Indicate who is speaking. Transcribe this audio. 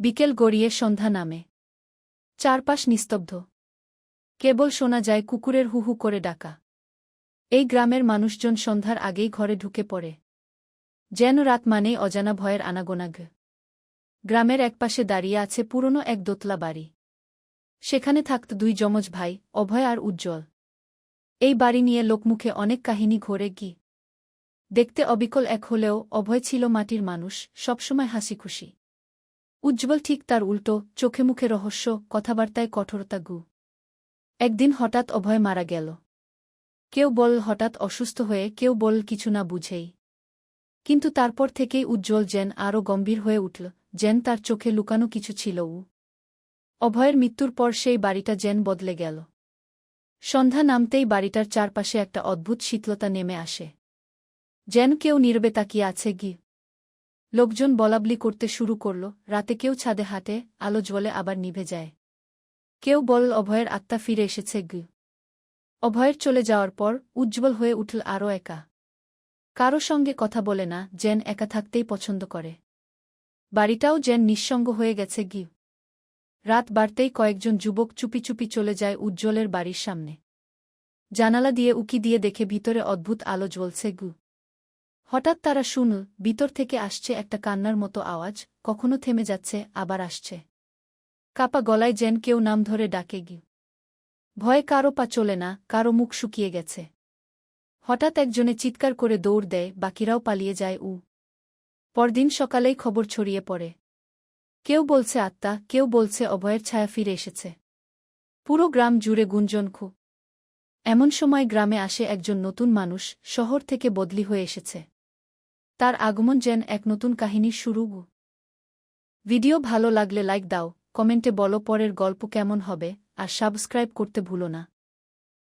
Speaker 1: বিকেল গড়িয়ে সন্ধ্যা নামে। চারপাশ নিস্তব্ধ। কেবল শোনা যায় কুকুরের হুহু করে ডাকা। এই গ্রামের মানুষজন সন্ধ্যার আগেই ঘরে ঢুকে পড়ে। যেন রাত মানেই অজানা ভয়ের আনাগোনাগ। গ্রামের একপাশে দাঁড়িয়ে আছে পুরনো এক দোতলা বাড়ি। সেখানে থাকত দুই যমজ ভাই, অভয় আর উজ্জ্বল। এই বাড়ি নিয়ে লোকমুখে অনেক কাহিনী ঘোরে গি দেখতে অবিকল এক হলেও অভয় ছিল মাটির মানুষ, সবসময় হাসি খুশি উজ্জ্বল ঠিক তার উল্টো, চোখে মুখে রহস্য, কথাবার্তায় কঠোরতা গু। একদিন হঠাৎ অভয় মারা গেল। কেউ বল হঠাৎ অসুস্থ হয়ে, কেউ বল কিছু না বুঝেই। কিন্তু তারপর থেকেই উজ্জ্বল যেন আরও গম্ভীর হয়ে উঠল, যেন তার চোখে লুকানো কিছু ছিল উ। অভয়ের মৃত্যুর পর সেই বাড়িটা যেন বদলে গেল। সন্ধ্যা নামতেই বাড়িটার চারপাশে একটা অদ্ভুত শীতলতা নেমে আসে। যেন কেউ নীরবে তাকিয়ে আছে গি লোকজন বলাবলি করতে শুরু করল, রাতে কেউ ছাদে হাঁটে, আলো জ্বলে আবার নিভে যায়। কেউ বল অভয়ের আত্মা ফিরে এসেছে গি। অভয়ের চলে যাওয়ার পর উজ্জ্বল হয়ে উঠল আরও একা। কারও সঙ্গে কথা বলে না জেন একা থাকতেই পছন্দ করে। বাড়িটাও জেন নিঃসঙ্গ হয়ে গেছে গি। রাত বাড়তেই কয়েকজন যুবক চুপি চুপি চলে যায় উজ্জ্বলের বাড়ির সামনে। জানালা দিয়ে উকি দিয়ে দেখে ভিতরে অদ্ভুত আলো জ্বলছে গু। হঠাৎ তারা শুনল, ভিতর থেকে আসছে একটা কান্নার মতো আওয়াজ, কখনো থেমে যাচ্ছে, আবার আসছে। কাপা গলায় যেন কেউ নাম ধরে ডাকে গি ভয়ে কারও পা চলে না, কারও মুখ শুকিয়ে গেছে। হঠাৎ একজনে চিৎকার করে দৌড় দেয়, বাকিরাও পালিয়ে যায়, উ। পরদিন সকালেই খবর ছড়িয়ে পড়ে। কেউ বলছে আত্মা, কেউ বলছে অভয়ের ছায়া ফিরে এসেছে। পুরো গ্রাম জুড়ে গুঞ্জন খু। এমন সময় গ্রামে আসে একজন নতুন মানুষ, শহর থেকে বদলি হয়ে এসেছে। তার আগমন যেন এক নতুন কাহিনী শুরু ভিডিও ভালো লাগলে লাইক দাও, কমেন্টে বলো পরের গল্প কেমন হবে, আর সাবস্ক্রাইব করতে ভুলো না।